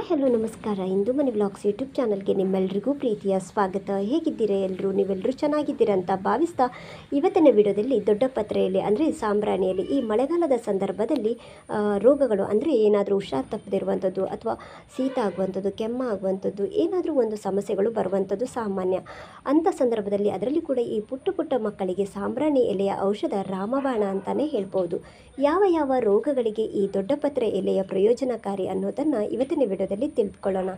Hi, hello, ನಮಸ್ಕಾರ. ಇಂದು ಮನೆ blogs YouTube ಚಾನಲ್ಗೆ ನಿಮ್ಮೆಲ್ಲರಿಗೂ ಪ್ರೀತಿಯ ಸ್ವಾಗತ. ಹೇಗಿದ್ದೀರಾ ಎಲ್ಲರೂ ನೀವೆಲ್ಲರೂ ಚೆನ್ನಾಗಿದ್ದೀರಾ ಅಂತ ಭಾವಿಸ್ತಾ ಇವತ್ತಿನ ವಿಡಿಯೋದಲ್ಲಿ ದೊಡ್ಡ ಪತ್ರೆಯಲ್ಲಿ ಅಂದರೆ ಸಾಂಬ್ರಾಣಿಯಲ್ಲಿ ಈ ಮಳೆಗಾಲದ ಸಂದರ್ಭದಲ್ಲಿ ರೋಗಗಳು ಅಂದರೆ ಏನಾದರೂ ಹುಷಾರು ತಪ್ಪದಿರುವಂಥದ್ದು ಅಥವಾ ಶೀತ ಆಗುವಂಥದ್ದು, ಕೆಮ್ಮ ಆಗುವಂಥದ್ದು, ಏನಾದರೂ ಒಂದು ಸಮಸ್ಯೆಗಳು ಬರುವಂಥದ್ದು ಸಾಮಾನ್ಯ. ಅಂಥ ಸಂದರ್ಭದಲ್ಲಿ ಅದರಲ್ಲಿ ಕೂಡ ಈ ಪುಟ್ಟ ಪುಟ್ಟ ಮಕ್ಕಳಿಗೆ ಸಾಂಬ್ರಾಣಿ ಎಲೆಯ ಔಷಧ ರಾಮಬಾಣ ಅಂತಲೇ ಹೇಳ್ಬೋದು. ಯಾವ ಯಾವ ರೋಗಗಳಿಗೆ ಈ ದೊಡ್ಡಪತ್ರೆ ಎಲೆಯ ಪ್ರಯೋಜನಕಾರಿ ಅನ್ನೋದನ್ನು ಇವತ್ತಿನ ವಿಡಿಯೋದಲ್ಲಿ ತಿಳ್ಕೊಳ್ಳೋಣ.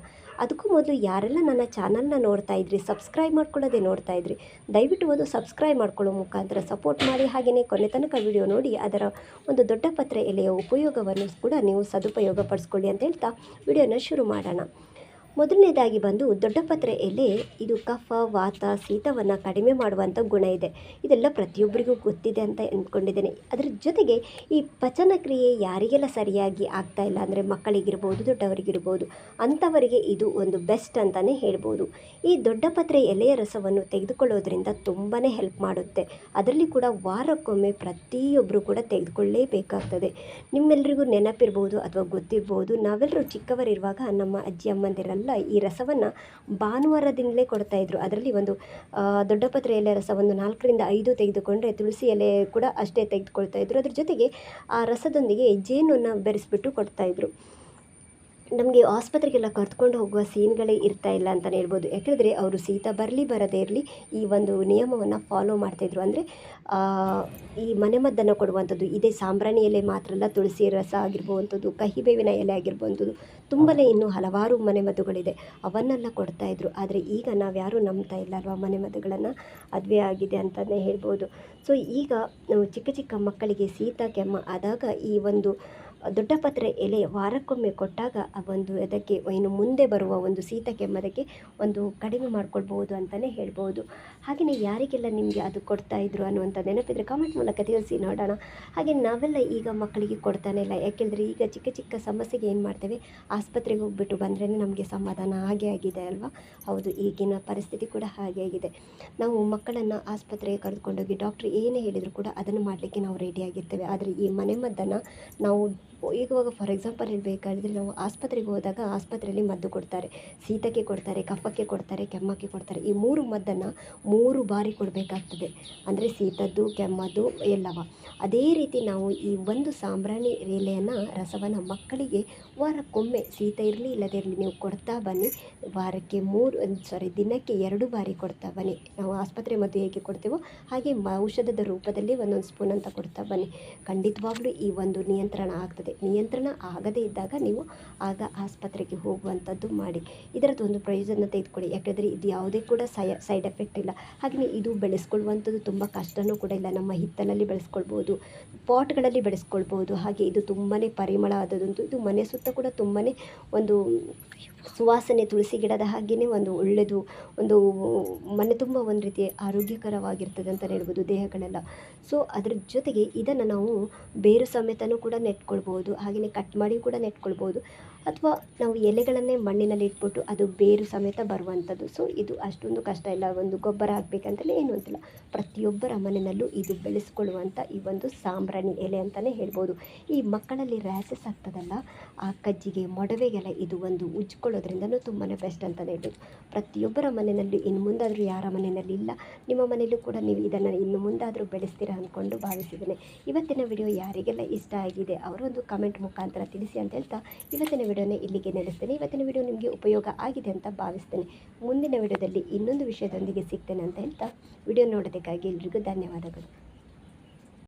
ಅದಕ್ಕೂ ಮೊದಲು ಯಾರೆಲ್ಲ ನನ್ನ ಚಾನಲ್ನ ನೋಡ್ತಾ ಇದ್ರಿ, ಸಬ್ಸ್ಕ್ರೈಬ್ ಮಾಡ್ಕೊಳ್ಳೋದೇ ನೋಡ್ತಾ ಇದ್ರಿ, ದಯವಿಟ್ಟು ಒಂದು ಸಬ್ಸ್ಕ್ರೈಬ್ ಮಾಡ್ಕೊಳ್ಳೋ ಮುಖಾಂತರ ಸಪೋರ್ಟ್ ಮಾಡಿ ಹಾಗೆಯೇ ಕೊನೆ ತನಕ ವಿಡಿಯೋ ನೋಡಿ, ಅದರ ಒಂದು ದೊಡ್ಡ ಪತ್ರೆ ಎಲೆಯ ಉಪಯೋಗವನ್ನು ಕೂಡ ನೀವು ಸದುಪಯೋಗ ಪಡಿಸ್ಕೊಳ್ಳಿ ಅಂತ ಹೇಳ್ತಾ ವಿಡಿಯೋನ ಶುರು ಮಾಡೋಣ. ಮೊದಲನೇದಾಗಿ ಬಂದು ದೊಡ್ಡಪತ್ರೆ ಎಲೆ ಇದು ಕಫ, ವಾತ ಶೀತವನ್ನು ಕಡಿಮೆ ಮಾಡುವಂಥ ಗುಣ ಇದೆ. ಇದೆಲ್ಲ ಪ್ರತಿಯೊಬ್ಬರಿಗೂ ಗೊತ್ತಿದೆ ಅಂತ ಅಂದ್ಕೊಂಡಿದ್ದೇನೆ. ಅದರ ಜೊತೆಗೆ ಈ ಪಚನ ಕ್ರಿಯೆ ಯಾರಿಗೆಲ್ಲ ಸರಿಯಾಗಿ ಆಗ್ತಾ ಇಲ್ಲ ಅಂದರೆ ಮಕ್ಕಳಿಗಿರ್ಬೋದು, ದೊಡ್ಡವರಿಗಿರ್ಬೋದು, ಅಂಥವರಿಗೆ ಇದು ಒಂದು ಬೆಸ್ಟ್ ಅಂತಲೇ ಹೇಳ್ಬೋದು. ಈ ದೊಡ್ಡಪತ್ರೆ ಎಲೆಯ ರಸವನ್ನು ತೆಗೆದುಕೊಳ್ಳೋದ್ರಿಂದ ತುಂಬಾ ಹೆಲ್ಪ್ ಮಾಡುತ್ತೆ. ಅದರಲ್ಲಿ ಕೂಡ ವಾರಕ್ಕೊಮ್ಮೆ ಪ್ರತಿಯೊಬ್ಬರು ಕೂಡ ತೆಗೆದುಕೊಳ್ಳೇಬೇಕಾಗ್ತದೆ. ನಿಮ್ಮೆಲ್ಲರಿಗೂ ನೆನಪಿರ್ಬೋದು ಅಥವಾ ಗೊತ್ತಿರ್ಬೋದು. ನಾವೆಲ್ಲರೂ ಚಿಕ್ಕವರಿರುವಾಗ ನಮ್ಮ ಅಜ್ಜಿ, ಅಮ್ಮಂದಿರೆಲ್ಲ ಈ ರಸವನ್ನು ಭಾನುವಾರದಿಂದಲೇ ಕೊಡ್ತಾಯಿದ್ರು ಅದರಲ್ಲಿ ಒಂದು ದೊಡ್ಡ ದೊಡ್ಡಪತ್ರೆ ಎಲೆ ರಸ ಒಂದು ನಾಲ್ಕರಿಂದ ಐದು ತೆಗೆದುಕೊಂಡ್ರೆ ತುಳಸಿ ಎಲೆ ಕೂಡ ಅಷ್ಟೇ ತೆಗೆದುಕೊಳ್ತಾ ಇದ್ರು. ಅದ್ರ ಜೊತೆಗೆ ಆ ರಸದೊಂದಿಗೆ ಜೇನನ್ನು ಬೆರೆಸ್ಬಿಟ್ಟು ಕೊಡ್ತಾಯಿದ್ರು ನಮಗೆ ಆಸ್ಪತ್ರೆಗೆಲ್ಲ ಕರ್ತ್ಕೊಂಡು ಹೋಗುವ ಸೀನ್ಗಳೇ ಇರ್ತಾ ಇಲ್ಲ ಅಂತಲೇ ಹೇಳ್ಬೋದು. ಯಾಕೆಂದರೆ ಅವರು ಸೀತಾ ಬರಲಿ ಬರದೇ ಇರಲಿ ಈ ಒಂದು ನಿಯಮವನ್ನು ಫಾಲೋ ಮಾಡ್ತಾಯಿದ್ರು ಅಂದರೆ ಈ ಮನೆಮದ್ದನ್ನು ಕೊಡುವಂಥದ್ದು, ಇದೇ ಸಾಂಬ್ರಾಣಿ ಎಲೆ ಮಾತ್ರ ಅಲ್ಲ, ತುಳಸಿ ರಸ ಆಗಿರ್ಬೋವಂಥದ್ದು, ಕಹಿಬೇವಿನ ಎಲೆ ಆಗಿರ್ಬೋದು ತುಂಬಾ ಇನ್ನೂ ಹಲವಾರು ಮನೆಮದ್ದುಗಳಿದೆ ಅವನ್ನೆಲ್ಲ ಕೊಡ್ತಾಯಿದ್ರು ಆದರೆ ಈಗ ನಾವು ಯಾರೂ ನಂಬ್ತಾ ಇಲ್ಲ ಅಲ್ವಾ ಮನೆಮದ್ದುಗಳನ್ನು ಅದುವೇ ಆಗಿದೆ ಅಂತಲೇ ಹೇಳ್ಬೋದು. ಸೊ ಈಗ ನಾವು ಚಿಕ್ಕ ಚಿಕ್ಕ ಮಕ್ಕಳಿಗೆ ಶೀತ ಕೆಮ್ಮ ಆದಾಗ ಈ ಒಂದು ದೊಡ್ಡಪತ್ರೆ ಎಲೆ ವಾರಕ್ಕೊಮ್ಮೆ ಕೊಟ್ಟಾಗ ಆ ಒಂದು ಅದಕ್ಕೆ ಇನ್ನು ಮುಂದೆ ಬರುವ ಒಂದು ಶೀತ ಕೆಮ್ಮದಕ್ಕೆ ಒಂದು ಕಡಿಮೆ ಮಾಡ್ಕೊಳ್ಬೋದು ಅಂತಲೇ ಹೇಳ್ಬೋದು ಹಾಗೆಯೇ ಯಾರಿಗೆಲ್ಲ ನಿಮಗೆ ಅದು ಕೊಡ್ತಾ ಇದ್ರು ಅನ್ನುವಂಥ ನೆನಪಿದ್ರೆ ಕಾಮೆಂಟ್ ಮೂಲಕ ತಿಳಿಸಿ ನೋಡೋಣ. ಹಾಗೆ ನಾವೆಲ್ಲ ಈಗ ಮಕ್ಕಳಿಗೆ ಕೊಡ್ತಾನೆ ಇಲ್ಲ. ಯಾಕೆಂದರೆ ಈಗ ಚಿಕ್ಕ ಚಿಕ್ಕ ಸಮಸ್ಯೆಗೆ ಏನು ಮಾಡ್ತೇವೆ? ಆಸ್ಪತ್ರೆಗೆ ಹೋಗ್ಬಿಟ್ಟು ಬಂದ್ರೇ ನಮಗೆ ಸಮಾಧಾನ ಹಾಗೆ ಆಗಿದೆ ಅಲ್ವಾ? ಹೌದು, ಈಗಿನ ಪರಿಸ್ಥಿತಿ ಕೂಡ ಹಾಗೆ ಆಗಿದೆ. ನಾವು ಮಕ್ಕಳನ್ನು ಆಸ್ಪತ್ರೆಗೆ ಕರೆದುಕೊಂಡೋಗಿ ಡಾಕ್ಟ್ರ್ ಏನೇ ಹೇಳಿದರೂ ಕೂಡ ಅದನ್ನು ಮಾಡಲಿಕ್ಕೆ ನಾವು ರೆಡಿಯಾಗಿರ್ತೇವೆ ಆದರೆ ಈ ಮನೆಮದ್ದನ್ನು ನಾವು ಈಗವಾಗ ಫಾರ್ ಎಕ್ಸಾಂಪಲ್ ಹೇಳಬೇಕಾದ್ರೆ ನಾವು ಆಸ್ಪತ್ರೆಗೆ ಹೋದಾಗ ಆಸ್ಪತ್ರೆಯಲ್ಲಿ ಮದ್ದು ಕೊಡ್ತಾರೆ. ಶೀತಕ್ಕೆ ಕೊಡ್ತಾರೆ, ಕಫಕ್ಕೆ ಕೊಡ್ತಾರೆ, ಕೆಮ್ಮಕ್ಕೆ ಕೊಡ್ತಾರೆ. ಈ ಮೂರು ಮದ್ದನ್ನು ಮೂರು ಬಾರಿ ಕೊಡಬೇಕಾಗ್ತದೆ. ಅಂದರೆ ಶೀತದ್ದು, ಕೆಮ್ಮದ್ದು ಎಲ್ಲವ. ಅದೇ ರೀತಿ ನಾವು ಈ ಒಂದು ಸಾಂಬ್ರಾಣಿ ರೇಲೆಯನ್ನು ರಸವನ್ನು ಮಕ್ಕಳಿಗೆ ವಾರಕ್ಕೊಮ್ಮೆ ಶೀತ ಇರಲಿ, ಇಲ್ಲದೇ ಇರಲಿ, ನೀವು ಕೊಡ್ತಾ ಬನ್ನಿ. ವಾರಕ್ಕೆ ಮೂರು ಸಾರಿ ದಿನಕ್ಕೆ ಎರಡು ಬಾರಿ ಕೊಡ್ತಾ ಬನ್ನಿ. ನಾವು ಆಸ್ಪತ್ರೆ ಮದ್ದು ಹೇಗೆ ಕೊಡ್ತೇವೋ ಹಾಗೆ ಔಷಧದ ರೂಪದಲ್ಲಿ ಒಂದೊಂದು ಸ್ಪೂನ್ ಅಂತ ಕೊಡ್ತಾ ಬನ್ನಿ. ಖಂಡಿತವಾಗ್ಲೂ ಈ ಒಂದು ನಿಯಂತ್ರಣ ಆಗ್ತದೆ. ನಿಯಂತ್ರಣ ಆಗದೇ ಇದ್ದಾಗ ನೀವು ಆಗ ಆಸ್ಪತ್ರೆಗೆ ಹೋಗುವಂಥದ್ದು ಮಾಡಿ. ಇದರದ್ದು ಒಂದು ಪ್ರಯೋಜನ ತೆಗೆದುಕೊಳ್ಳಿ. ಯಾಕೆಂದರೆ ಇದು ಯಾವುದೇ ಕೂಡ ಸೈ, ಸೈಡ್ ಎಫೆಕ್ಟ್ ಇಲ್ಲ. ಹಾಗೆಯೇ ಇದು ಬೆಳೆಸ್ಕೊಳ್ಳುವಂಥದ್ದು ತುಂಬ ಕಷ್ಟವೂ ಕೂಡ ಇಲ್ಲ. ನಮ್ಮ ಹಿತ್ತಲಲ್ಲಿ ಬೆಳೆಸ್ಕೊಳ್ಬೋದು, ಪಾಟ್ಗಳಲ್ಲಿ ಬೆಳೆಸ್ಕೊಳ್ಬೋದು. ಹಾಗೆ ಇದು ತುಂಬಾ ಪರಿಮಳ ಆದದಂತೂ ಇದು ಮನೆ ಸುತ್ತ ಕೂಡ ತುಂಬಾ ಒಂದು ಸುವಾಸನೆ ತುಳಸಿ ಗಿಡದ ಹಾಗೆಯೇ ಒಂದು ಒಳ್ಳೆಯದು ಒಂದು ಮನೆ ತುಂಬ ಒಂದು ರೀತಿ ಆರೋಗ್ಯಕರವಾಗಿರ್ತದೆ ಅಂತಲೇ ಹೇಳ್ಬೋದು ದೇಹಗಳೆಲ್ಲ. ಸೊ ಅದ್ರ ಜೊತೆಗೆ ಇದನ್ನು ನಾವು ಬೇರು ಸಮೇತನೂ ಕೂಡ ನೆಟ್ಕೊಳ್ಬೋದು ಹಾಗೆಯೇ ಕಟ್ ಮಾಡಿ ಕೂಡ ನೆಟ್ಕೊಳ್ಬೋದು, ಅಥವಾ ನಾವು ಎಲೆಗಳನ್ನೇ ಮಣ್ಣಿನಲ್ಲಿ ಇಟ್ಬಿಟ್ಟು ಅದು ಬೇರು ಸಮೇತ ಬರುವಂಥದ್ದು. ಸೊ ಇದು ಅಷ್ಟೊಂದು ಕಷ್ಟ ಇಲ್ಲ, ಒಂದು ಗೊಬ್ಬರ ಹಾಕ್ಬೇಕಂತಲೇ ಏನು ಅಂತಿಲ್ಲ. ಪ್ರತಿಯೊಬ್ಬರ ಮನೆಯಲ್ಲೂ ಇದು ಬೆಳೆಸ್ಕೊಳ್ಳುವಂಥ ಈ ಒಂದು ಸಾಂಬ್ರಾಣಿ ಎಲೆ ಅಂತಲೇ ಹೇಳ್ಬೋದು. ಈ ಮಕ್ಕಳಲ್ಲಿ ರ್ಯಾಸಸ್ ಆಗ್ತದಲ್ಲ, ಆ ಕಜ್ಜಿಗೆ ಮೊಡವೆಗೆಲ್ಲ ಇದು ಒಂದು ಉಜ್ಕೊಳ್ಳೋದ್ರಿಂದನೂ ತುಂಬಾ ಬೆಸ್ಟ್ ಅಂತಲೇ ಹೇಳ್ಬೋದು ಪ್ರತಿಯೊಬ್ಬರ ಮನೆಯಲ್ಲಿ ಇನ್ನು ಮುಂದಾದರೂ ಯಾರ ಮನೆಯಲ್ಲಿ ಇಲ್ಲ, ನಿಮ್ಮ ಮನೆಯಲ್ಲೂ ಕೂಡ ನೀವು ಇದನ್ನು ಇನ್ನು ಮುಂದಾದರೂ ಬೆಳೆಸ್ತೀರಾ ಅಂದ್ಕೊಂಡು ಭಾವಿಸಿದ್ದೇನೆ. ಇವತ್ತಿನ ವಿಡಿಯೋ ಯಾರಿಗೆಲ್ಲ ಇಷ್ಟ ಆಗಿದೆ ಅವರೊಂದು ಕಮೆಂಟ್ ಮುಖಾಂತರ ತಿಳಿಸಿ ಅಂತ ಹೇಳ್ತಾ ಇವತ್ತಿನ ವಿಡಿಯೋನ ಇಲ್ಲಿಗೆ ನೆಲೆಸ್ತೇನೆ ಇವತ್ತಿನ ವಿಡಿಯೋ ನಿಮಗೆ ಉಪಯೋಗ ಆಗಿದೆ ಅಂತ ಭಾವಿಸ್ತೇನೆ. ಮುಂದಿನ ವಿಡಿಯೋದಲ್ಲಿ ಇನ್ನೊಂದು ವಿಷಯದೊಂದಿಗೆ ಸಿಗ್ತೇನೆ ಅಂತ ಹೇಳ್ತಾ ವಿಡಿಯೋ ನೋಡೋದಕ್ಕಾಗಿ ಎಲ್ರಿಗೂ ಧನ್ಯವಾದಗಳು.